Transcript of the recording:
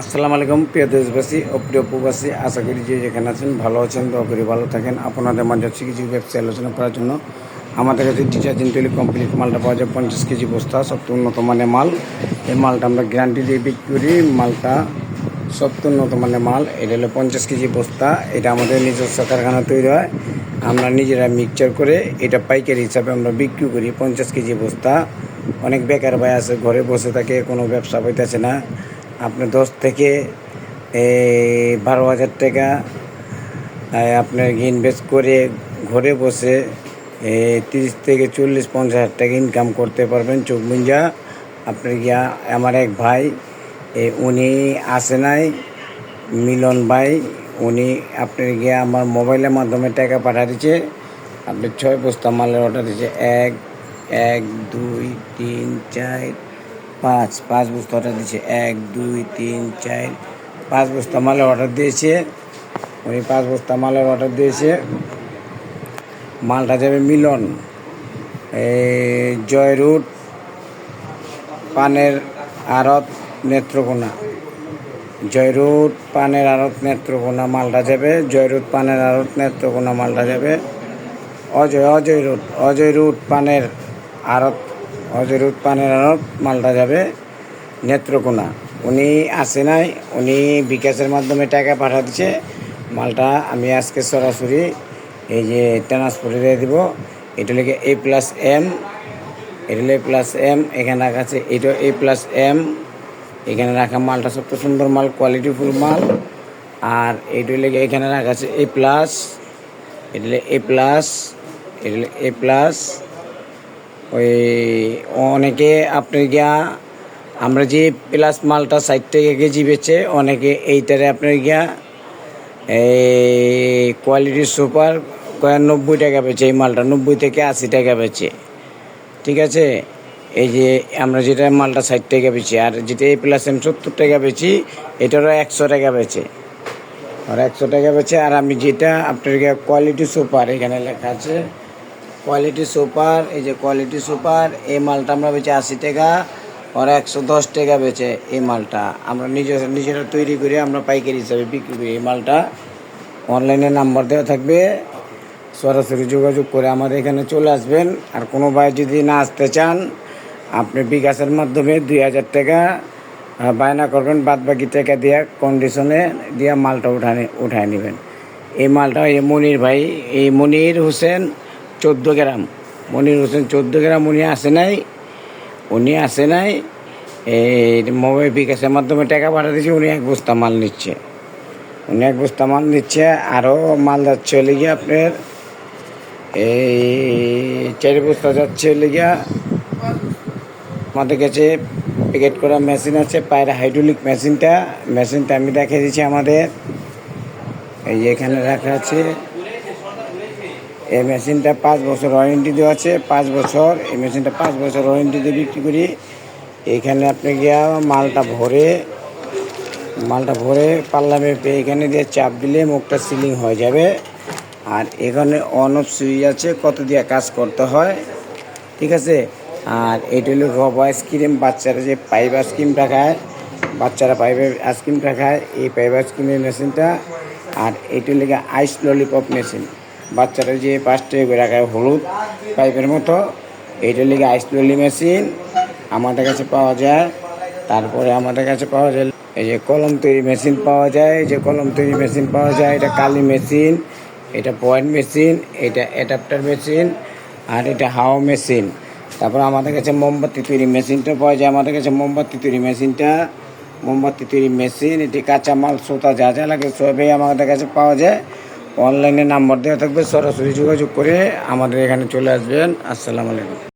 আসসালামু আলাইকুম, প্রিয় দেশবাসী ও প্রিয় প্রবাসী, আশা করি যে যেখানে আছেন ভালো আছেন, দোয়া করি ভালো থাকেন। আপনাদের মাঝে হচ্ছে কিছু ব্যবসা আলোচনা করার জন্য। আমাদের কাছে ডিটারজেন্ট তৈরি কমপ্লিট মালটা পাওয়া যায় পঞ্চাশ কেজি বস্তা সবচেয়ে উন্নত মানের মাল। এই মালটা আমরা গ্যারান্টি দিয়ে বিক্রি করি। মালটা সবচেয়ে উন্নত মানের মাল, এটা হলো পঞ্চাশ কেজি বস্তা। এটা আমাদের নিজস্ব কারখানা তৈরি হয়। আমরা নিজেরা মিক্সচার করে এটা পাইকারি হিসাবে আমরা বিক্রি করি পঞ্চাশ কেজি বস্তা। অনেক বেকার ভাই আছে, ঘরে বসে থাকে, কোনো ব্যবসা পাইতেছে না। আপনি দশ থেকে বারো হাজার টাকা আপনার ইনভেস্ট করে ঘরে বসে তিরিশ থেকে চল্লিশ, পঞ্চাশ হাজার টাকা ইনকাম করতে পারবেন। চোখ মুঞ্জা আপনার গিয়া আমার এক ভাই উনি আসে নাই, মিলন ভাই, উনি আপনার গিয়া আমার মোবাইলের মাধ্যমে টাকা পাঠা দিচ্ছে আপনি ছয় বস্তা মালের অর্ডার দিচ্ছে এক এক, দুই, তিন, চার পাঁচ পাঁচ বস্তা অর্ডার দিয়েছে। এক, দুই, তিন, চার, পাঁচ বস্তা মালের অর্ডার দিয়েছে। ওই পাঁচ বস্তা মালের অর্ডার দিয়েছে। মালটা যাবে মিলন। এই জয় রুট, পানের আড়ত নেত্রকোনা। জয়রুট পানের আড়ত নেত্রকোনা মালটা যাবে। জয়রুট পানের আড়ত নেত্রকোনা মালটা যাবে। অজয় অজয় রুট অজয় রুট, পানের আড়ত অজয় রুট পানের আড়ত মালটা যাবে নেত্রকোনা। উনি আসে নাই, উনি বিকাশের মাধ্যমে টাকা পাঠাচ্ছে মালটা আমি আজকে সরাসরি এই যে ট্রান্সপোর্টে দিয়ে দিব। এটা লেগে এ প্লাস এম এটা এ প্লাস এম এখানে রাখা আছে এটা এ প্লাস এম এখানে রাখা মালটা সবচেয়ে সুন্দর মাল কোয়ালিটিফুল মাল। আর এইটা লেগে এখানে রাখা আছে এ প্লাস এটা এ প্লাস এটা এ প্লাস ওই অনেকে আপনি গিয়া, আমরা যে প্লাস মালটা ষাট টাকা কেজি বেচে, অনেকে এইটারে আপনার গিয়া, এই কোয়ালিটি সুপার কয়েক নব্বই টাকা বেচে, এই মালটা নব্বই থেকে আশি টাকা বেচে। ঠিক আছে? এই যে আমরা যেটা মালটা ষাট টাকা বেচি, আর যেটা এ প্লাস এম সত্তর টাকা বেচি, এটারও একশো টাকা বেচে। আর একশো টাকা বেচে, আর আমি যেটা আপনার কোয়ালিটি সুপার, এখানে লেখা আছে কোয়ালিটি সুপার, এই যে কোয়ালিটি সুপার, এই মালটা আমরা বেচে আশি টাকা আর একশো দশ টাকা বেচে এই মালটা। আমরা নিজেরা নিজেরা তৈরি করে আমরা পাইকারি হিসাবে বিক্রি করি এই মালটা। অনলাইনে নাম্বার দেওয়া থাকবে। সরাসরি যোগাযোগ করে আমাদের এখানে চলে আসবেন। আর কোনো ভাই যদি না আসতে চান, আপনি বিকাশের মাধ্যমে দুই হাজার টাকা বায়না করবেন বাদ বাকি টাকা দিয়ে কন্ডিশনে দিয়ে মালটা উঠানে উঠায় নেবেন। এই মালটা এই মনির ভাই এই মনির হোসেন চোদ্দ গ্রাম। মনির হোসেন চোদ্দ গ্রাম, উনি আসে নাই। উনি আসে নাই। এই মোবাইল বিকাশের মাধ্যমে টাকা পাঠিয়ে দিচ্ছে উনি এক বস্তা মাল নিচ্ছে। উনি এক বস্তা মাল নিচ্ছে আরও মাল যাচ্ছে হলে গিয়ে আপনার এই চারি বস্তা যাচ্ছে হলে গিয়া আমাদের কাছে প্যাকেট করা মেশিন আছে, পায়ের হাইড্রোলিক মেশিনটা মেশিনটা আমি দেখে দিচ্ছি আমাদের। এই এখানে রাখা আছে। এই মেশিনটা পাঁচ বছর ওয়ারেন্টি দেওয়া আছে। পাঁচ বছর, এই মেশিনটা পাঁচ বছর ওয়ারেন্টি দিয়ে বিক্রি করি। এইখানে আপনি গিয়া মালটা ভরে মালটা ভরে পাল্লা মেপে এখানে দিয়ে চাপ দিলে মুখটা সিলিং হয়ে যাবে। আর এখানে অন অফ সুইচ আছে, কত দিয়ে কাজ করতে হয়, ঠিক আছে? আর এটা হলো রব আইসক্রিম বাচ্চারা যে পাইপ আইসক্রিমটা খায়, বাচ্চারা পাইপের আইসক্রিমটা খায়, এই পাইপ আইসক্রিমের মেশিনটা। আর এটা লেগে আইস ললিপপ মেশিন বাচ্চারা যে পাঁচটা রাখায় হলুদ পাইপের মতো এইটা লেগে আইস ললি মেশিন আমাদের কাছে পাওয়া যায়। তারপরে আমাদের কাছে পাওয়া যায়, এই যে কলম তৈরি মেশিন পাওয়া যায়, এই যে কলম তৈরি মেশিন পাওয়া যায়, এটা কালি মেশিন এটা পয়েন্ট মেশিন এটা অ্যাডাপ্টার মেশিন আর এটা হাওয়া মেশিন তারপর আমাদের কাছে মোমবাতি তৈরি মেশিনটা পাওয়া যায়, আমাদের কাছে মোমবাতি তৈরি মেশিনটা মোমবাতি তৈরি মেশিন এটি কাঁচামাল, সোতা যা যা লাগে সবই আমাদের কাছে পাওয়া যায়। অনলাইনে নাম্বার দেওয়া থাকবে সরাসরি যোগাযোগ করে আমাদের এখানে চলে আসবেন। আসসালামু আলাইকুম।